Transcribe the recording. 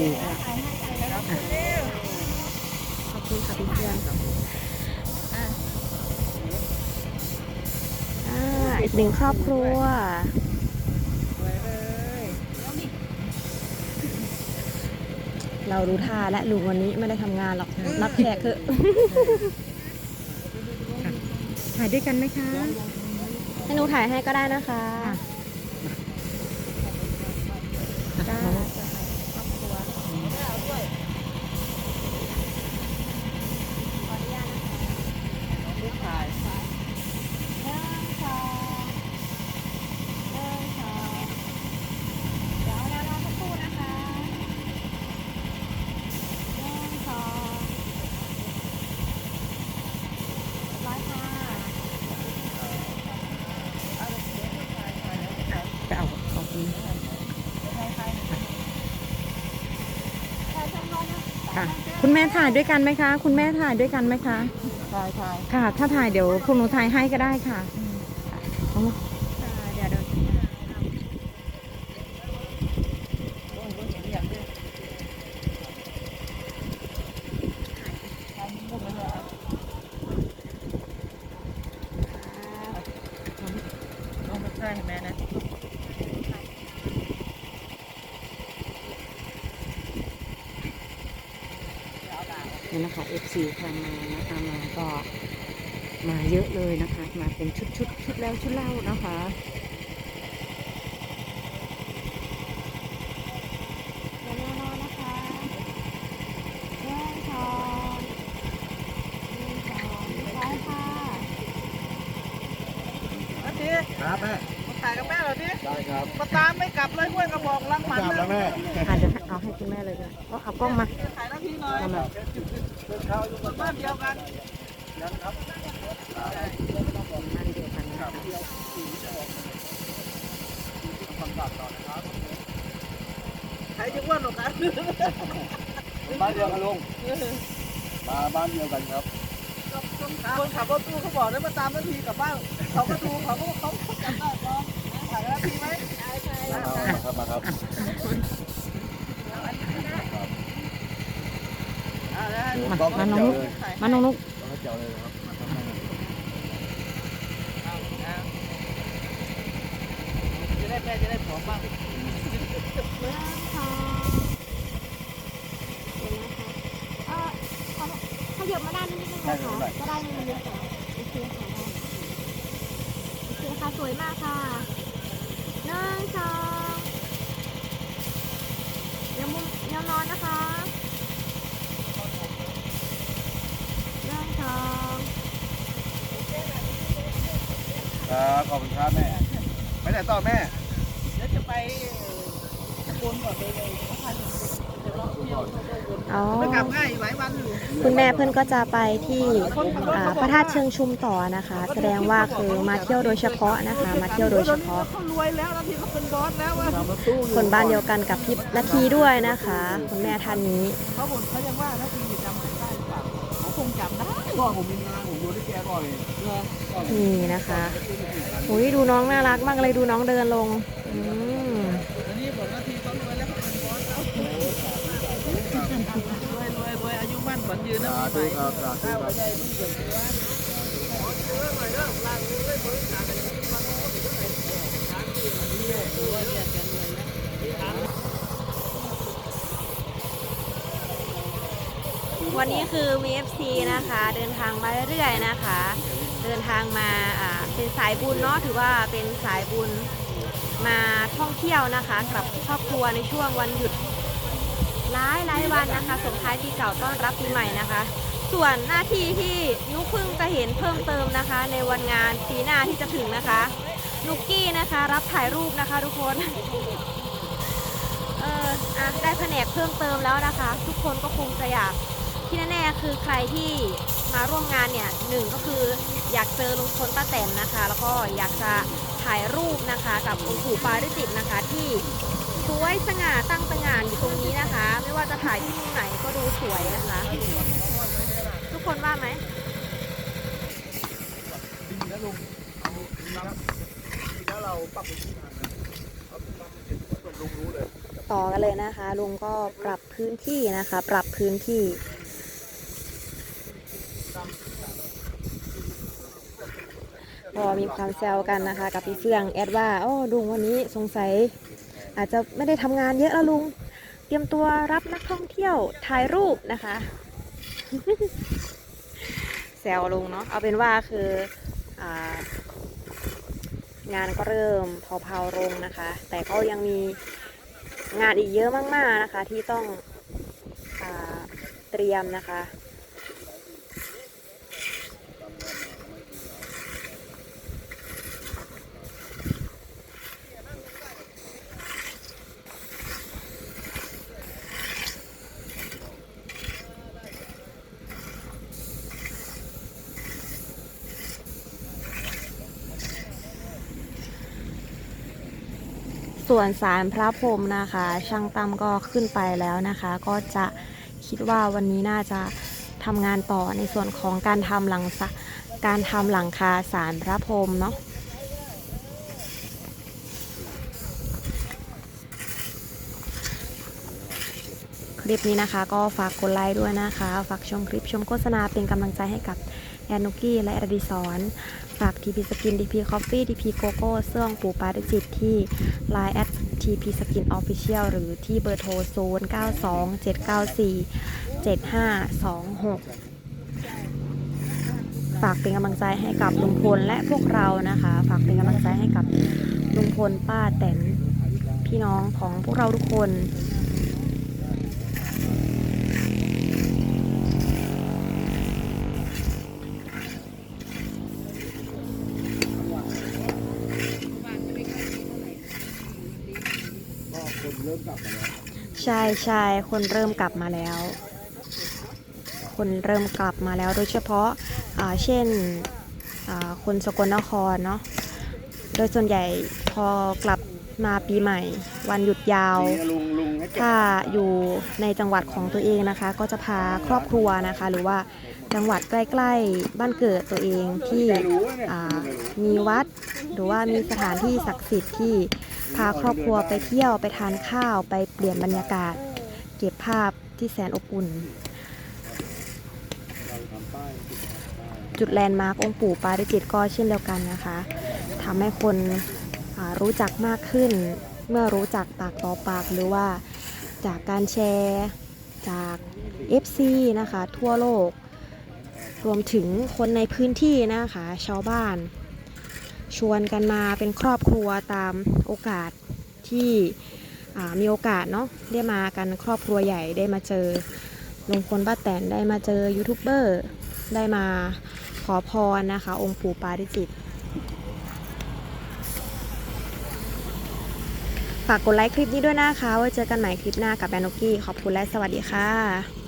ดีขอบคุณค่ะเพื่อนอีกหนึ่งครอบครัวเรารู้ท่าและลุงวันนี้ไม่ได้ทำงานหรอกรับแขกคือถ่ายด้วยกันไหมคะ ให้หนูถ่ายให้ก็ได้นะคะ ค่ะคุณแม่ถ่ายด้วยกันไหมคะ คุณแม่ถ่ายด้วยกันไหมคะชายชายค่ะ ถ้าถ่ายเดี๋ยวพวกหนูถ่ายให้ก็ได้ค่ะเอามา เดี๋ยวเดี๋ยว ลงมาใกล้แม่นะ เนี่ยนะคะ FC ทางมานะคะมาก็มาเยอะเลยนะคะ มาเป็นชุดชุดชุดแล้วชุดเล่านะคะนาทีครับแม่มาถ่ายกับแม่เหรอทีได้ครับมาตามไม่กลับเลยห้วยกระบอกลังหมันกลับแล้วแม่ค่ะเดี๋ยวเอาให้คุณแม่เลยค่ะเอาเอากล้องมาถ่ายนาทีหน่อย เอามาบ้านเดียวกันอันเดียวกันนะคะใครจะอ้วนหรอกกันบ้านเดียวกันลุงมาบ้านเดียวกันครับคนขับรถตู้เขาบอกได้มาตามนาทีกลับบ้านเขาก็ดูเขาก็เขาเขาจำได้ลองถ่ายกับนาทีไหมใช่ใช่มาครับมาครับ อ่าได้ มาต้องมาให้น้องเจ้านุ๊กเลยมาน้องนุ๊กต้องให้เจ้าเลยนะครับมาครับมาจะได้แม่จะได้ผอมบ้างขยับมาด้านนี้นิดนึงนะคะก็ได้ในมุมนี้ค่ะโอเคค่ะได้โอเคค่ะสวยมากค่ะหนึ่งสองเดี๋ยวมุมเดี๋ยวนอนนะคะหนึ่งสอง ครับขอบคุณครับแม่ไปไหนต่อแม่เดี๋ยวจะไปบนก่อนเลยเลยพันเดี๋ยวเราเที่ยวบนอ๋อ ไม่กลับง่ายอีกหลายวันอยู่คุณแม่เพื่อนก็จะไปที่อ่าพระธาตุเชิงชุมต่อนะคะ แสดงว่าคือมาเที่ยวโดยเฉพาะนะคะ มาเที่ยวโดยเฉพาะ เขารวยแล้วนาทีเขาเป็นบอสแล้วว่าคนบ้านเดียวกันกับพี่ละทีด้วยนะคะ คุณแม่ท่านนี้ เขาบ่นเขายังว่านาทีจำได้หรือเปล่าเขาคงจำได้ พ่อผมมีงานผมดูที่แกบ่อยนี่นะคะอุ้ยดูน้องน่ารักมากเลยดูน้องเดินลงอืมอันนี้บอกนาทีเขารวยแล้วเป็นบอสแล้วรวยรวยรวยอายุมั่นขวัญยืนนะสาปีธุใหม่ครับสาธุครับวันันนี้คือ VFC นะคะ เดินทางมาเรื่อยๆนะคะ เดินทางมาเป็นสายบุญเนาะถือว่าเป็นสายบุญมาท่องเที่ยวนะคะกับครอบครัวในช่วงวันหยุดหลายหลายวันนะคะส่งท้ายปีเก่าต้อนรับปีใหม่นะคะ ส่วนหน้าที่ที่นุกพิ่งจะเห็นเพิ่มเติมนะคะ ในวันงานปีหน้าที่จะถึงนะคะนุกกี้นะคะรับถ่ายรูปนะคะทุกคนเอออะได้แผนกเพิ่มเติมแล้วนะคะ ทุกคนก็คงจะอยาก ที่แน่ๆคือใครที่มาร่วมงานเนี่ยหนึ่งก็คืออยากเจอลุงพลป้าแตนนะคะ แล้วก็อยากจะถ่ายรูปนะคะกับองค์ปู่ปาริจิตนะคะ ที่สวยสง่าตั้งตระหง่านอยู่ตรงนี้นะคะ ไม่ว่าจะถ่ายที่มุมไหนก็ดูสวยนะคะ ทุกคนว่าไหมแล้วเราปรับเป็นที่ทางนะเอาที่ทางเป็นส่วนลุงรู้เลย ต่อกันเลยนะคะลุงก็ปรับพื้นที่นะคะ ปรับพื้นที่ พอมีความแซวกันนะคะ กับพี่เฟื่องแอดว่าโอ้ลุงวันนี้สงสัย อาจจะไม่ได้ทำงานเยอะแล้วลุง เตรียมตัวรับนักท่องเที่ยวถ่ายรูปนะคะ แซวลุงเนาะเอาเป็นว่าคืองานก็เริ่มเผาๆลงนะคะ แต่ก็ยังมีงานอีกเยอะมากๆนะคะ ที่ต้องอเตรียมนะคะ ส่วนสารพระพรหมนะคะ ช่างตั้มก็ขึ้นไปแล้วนะคะ ก็จะคิดว่าวันนี้น่าจะทำงานต่อในส่วนของการทำหลังการทำหลังคาสารพระพรหมเนาะคลิปนี้นะคะก็ฝากกดไลค์ด้วยนะคะ ฝากชมคลิปชมโฆษณาเป็นกำลังใจให้กับ แอนนุกี้ และอดิสรฝากทีพีสกินทีพีคอฟฟี่ทีพีโกโก้เสื้องปูปาริจิตที่ Line at TP Skin Official หรือที่เบอร์โทร0 9 2 7 9 4 7 5 2 6ฝากเป็นกำลังใจให้กับลุงพลและพวกเรานะคะ ฝากเป็นกำลังใจให้กับลุงพลป้าแตนพี่น้องของพวกเราทุกคน ก็คนเริ่มกลับมาแล้ว ใช่ใช่คนเริ่มกลับมาแล้ว คนเริ่มกลับมาแล้วโดยเฉพาะอ่าเช่นอ่าคนสกลนครเนาะโดยส่วนใหญ่พอกลับมาปีใหม่ วันหยุดยาวนี่ลุงลุงให้เก็บถ้าอยู่ในจังหวัดของตัวเองนะคะ ก็จะพาครอบครัวนะคะ หรือว่าจังหวัดใกล้ๆบ้านเกิดตัวเองที่แกรู้เนี่ยอ่าไม่รู้มีวัด หรือว่ามีสถานที่ศักดิ์สิทธิ์ที่ พาครอบครัวไปเที่ยวไปทานข้าวไปเปลี่ยนบรรยากาศ เก็บภาพที่แสนอบอุ่น จุดแลนด์มาร์กองค์ปู่ปาริจิตก็เช่นเดียวกันนะคะทำให้คนรู้จักมากขึ้น เมื่อรู้จักปากต่อปากหรือว่าจากการแชร์จาก FC นะคะ ทั่วโลก รวมถึงคนในพื้นที่นะคะ ชาวบ้าน ชวนกันมาเป็นครอบครัวตามโอกาสที่มีโอกาสเนาะได้มากันครอบครัวใหญ่ได้มาเจอลุงพลป้าแตนได้มาเจอยูทูบเบอร์ได้มาขอพรนะคะ องค์ปู่ปาริจิตฝากกดไลค์คลิปนี้ด้วยนะคะไว้เจอกันใหม่คลิปหน้ากับแบนด์นกี้ขอบคุณและสวัสดีค่ะ